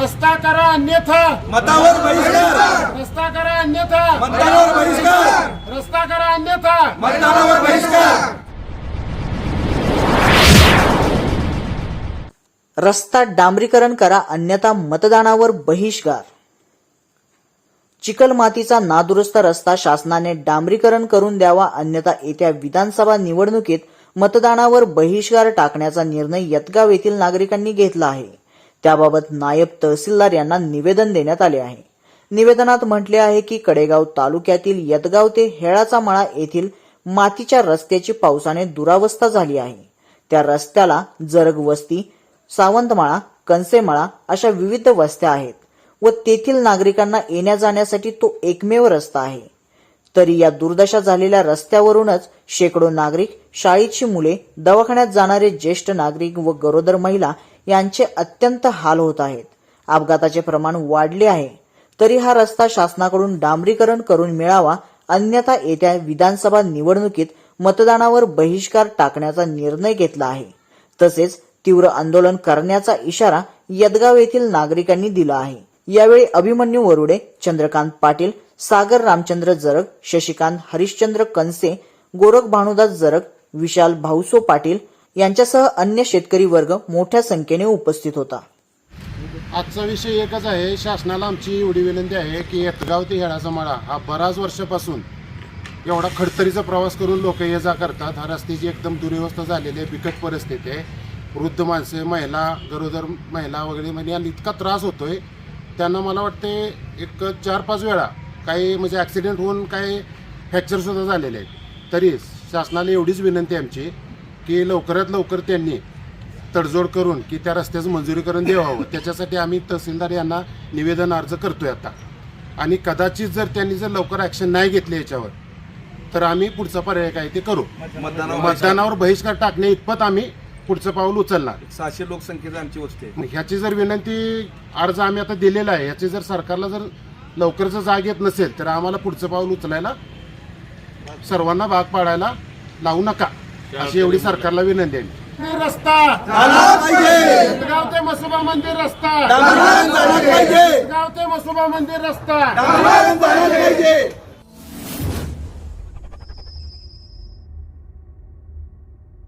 रस्ता करा अन्यथा. मतावर बहिष्कार. रस्ता करा अन्यथा. मतदानावर बहिष्कार. रस्ता करा अन्यथा. मतदानावर बहिष्कार. रस्ता डांबरीकरण करा अन्यथा मतदानावर बहिष्कार. चिकलमातीचा नादुरुस्त रस्ता शासनाने डांबरीकरण करून द्यावा अन्यथा येत्या विधानसभा निवडणुकीत मतदानावर बहिष्कार टाकण्याचा निर्णय यतगाव येथील नागरिकांनी घेतला आहे. त्याबाबत नायब तहसीलदार यांना निवेदन देण्यात आले आहे. निवेदनात म्हटले आहे की कडेगाव तालुक्यातील यतगाव ते हेळाचा मळा येथील मातीच्या रस्त्याची पावसाने दुरावस्था झाली आहे. त्या रस्त्याला जरग वस्ती सावंतमाळा कनसेमाळा अशा विविध वस्त्या आहेत व तेथील नागरिकांना येण्या जाण्यासाठी तो एकमेव रस्ता आहे. तरी या दुर्दशा झालेल्या रस्त्यावरूनच शेकडो नागरिक शाळेची मुले दवाखान्यात जाणारे ज्येष्ठ नागरिक व गरोदर महिला यांचे अत्यंत हाल होत आहेत. अपघाताचे प्रमाण वाढले आहे. तरी हा रस्ता शासनाकडून डांबरीकरण करून मिळावा अन्यथा येत्या विधानसभा निवडणुकीत मतदानावर बहिष्कार टाकण्याचा निर्णय घेतला आहे. तसेच तीव्र आंदोलन करण्याचा इशारा यदगाव येथील नागरिकांनी दिला आहे. यावेळी अभिमन्यू वरुडे चंद्रकांत पाटील सागर रामचंद्र जरग शशिकांत हरिश्चंद्र कनसे गोरख भानुदास जरग विशाल भाऊसो पाटील यांच्यासह अन्य शेतकरी वर्ग मोठ्या संख्येने उपस्थित होता. आजचा विषय एकच आहे. शासनाला आमची एवढी विनंती आहे की येतगाव ते हेळाचा माळा हा बराच वर्षापासून एवढा खडतरीचा प्रवास करून लोक ये जा करतात. हा रस्त्याची एकदम दुर्व्यवस्था झालेली आहे बिकट परिस्थिती आहे. वृद्ध माणसे महिला गरोदर महिला वगैरे म्हणजे याला इतका त्रास होतोय. त्यांना मला वाटते एक चार पाच वेळा काही म्हणजे ॲक्सिडेंट होऊन काही फ्रॅक्चरसुद्धा झालेले आहेत. तरी शासनाला एवढीच विनंती आमची. की लवकरात लवकर त्यांनी तडजोड करून की त्या रस्त्याचं मंजुरीकरण द्यावं त्याच्यासाठी आम्ही तहसीलदार यांना निवेदन अर्ज करतोय आता. आणि कदाचित जर त्यांनी जर लवकर ॲक्शन नाही घेतली याच्यावर तर आम्ही पुढचा पर्याय काय ते करू. मतदानावर बहिष्कार टाकणे इतपत आम्ही पुढचं पाऊल उचलणार. सहाशे लोकसंख्येची आमची वस्ती आहे. ह्याची जर विनंती अर्ज आम्ही आता दिलेला आहे. ह्याची जर सरकारला जर लवकरच जाग येत नसेल तर आम्हाला पुढचं पाऊल उचलायला सर्वांना भाग पाडायला लावू नका. अशी एवढी सरकारला विनंती आहे. रस्ता! झाला पाहिजे. गाव ते मसोबा मंदिर रस्ता! डांबरीकरण झालं पाहिजे. गाव ते मसोबा मंदिर रस्ता! डांबरीकरण झालं पाहिजे.